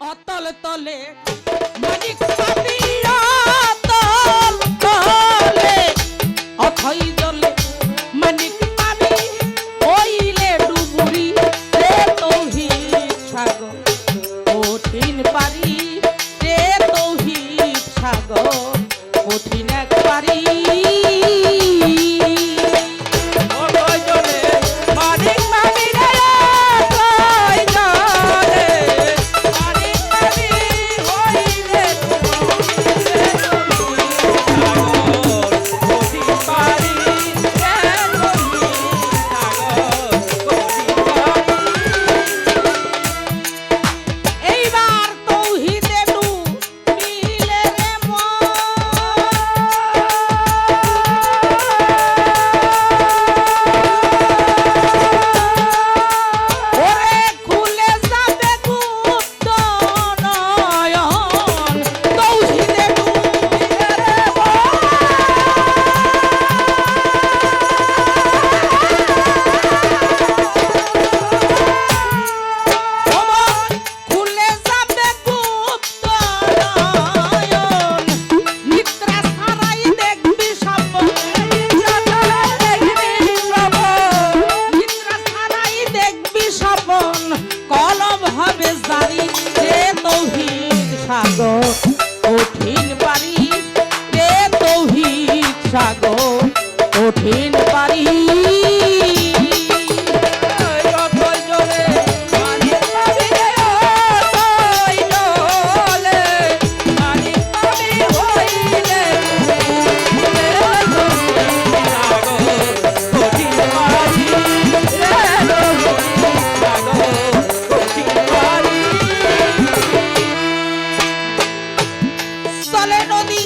অতল তলে মানিক পাবি চলে নদী